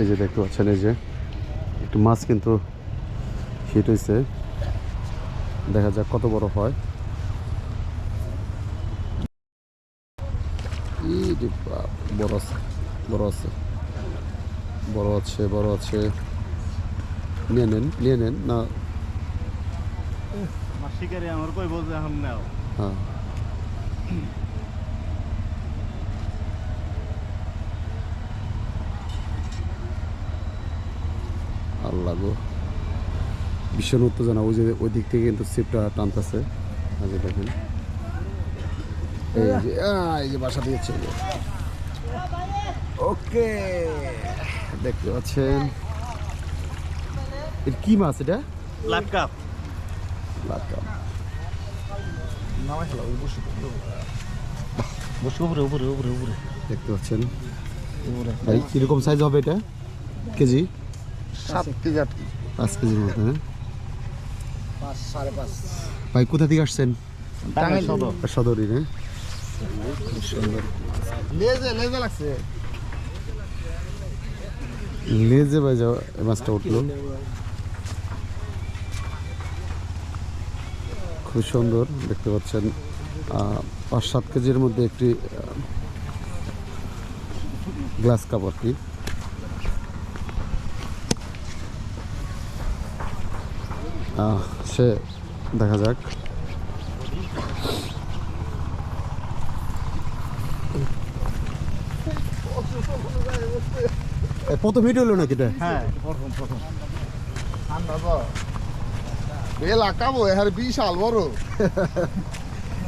এই যে দেখতে পাচ্ছেন এই যে একটু মাছ কিন্তু হিট হয়েছে দেখা যাক কত বড় হয়। এই বড় আছে বড় আছে। বড় আছে বড় আছে। নিয়ে নেন নিয়ে নেন না। শিকারি আমার কই বলছে এখন নাও। হ্যাঁ। আল্লাহ গো ভীষণ উত্তেজনা। ওই যে ওই দিক থেকে কিন্তু সিপটা টানতেছে। দেখেন। এই যে আহ, এই যে বাসা দিয়েছে ওকে দেখতে পাচ্ছেন। এটা কি মাছ এটা? ব্লাড কাপ বসে উপরে উপরে উপরে উপরে। দেখতে পাচ্ছেন। কীরকম সাইজ হবে এটা? কেজি? সাত কেজি আট কেজি। পাঁচ কেজির মতো হ্যাঁ? পাঁচ সাড়ে পাঁচ। ভাই কোথা থেকে আসছেন? টাঙ্গাইল। সদর। সদরই না লেজে লেজে লাগছে। লেজে ভাই যাও মাছটা উঠল। খুব সুন্দর দেখতে পাচ্ছেন। আহ, পাঁচ সাত কেজির মধ্যে একটি গ্লাস কাপ আর কি। সে দেখা যাক। এ, প্রথম হিট হলো নাকি এটা? হ্যাঁ প্রথম প্রথম। বিশাল বড়।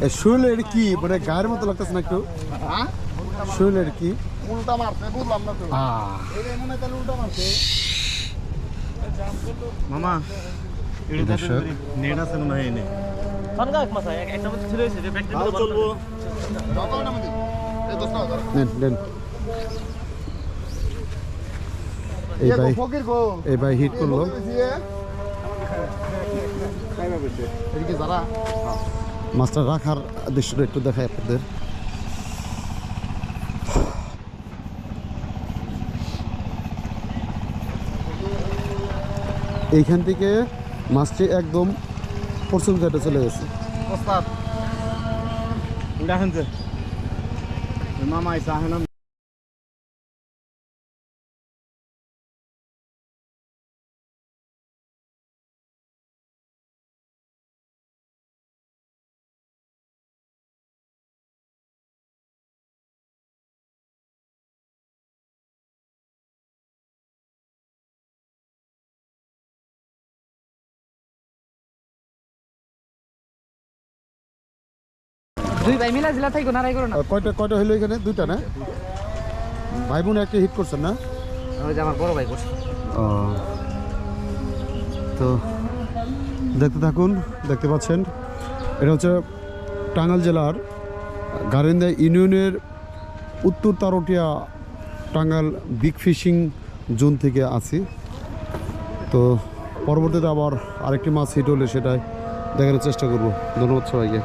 এ, শুনলে এটা কি? মানে গায়ের মতো লাগতেছে না একটু? হ্যাঁ? শুনলে এটা কি? উল্টা মারছে বুঝলাম না তো। আহ। মনে হয় উল্টা মারছে। মামা দর্শক। নেট আছে মনে হয় এই ভাই ভাই হিট করল। মাছটা রাখার দৃশ্যটা একটু দেখাই আপনাদের। এইখান থেকে মাছটি একদম পশ্চিম ঘাটে চলে গেছে। মামা ভাই মিলা জিলা থাইকো নারাই করো না। কয়টা কয়টা হইল এখানে? দুইটা না? ভাই বোন একটা হিট করছেন না? ওই যে আমার বড় ভাই করছে। ও। তো দেখতে থাকুন দেখতে পাচ্ছেন। এটা হচ্ছে টাঙ্গাইল জেলার গারেন্দা ইউনিয়নের উত্তর Tartia Tangail big fishing zone থেকে আছি। তো পরবর্তীতে আবার আরেকটি মাছ হিট হলে সেটাই দেখানোর চেষ্টা করব। ধন্যবাদ সবাইকে।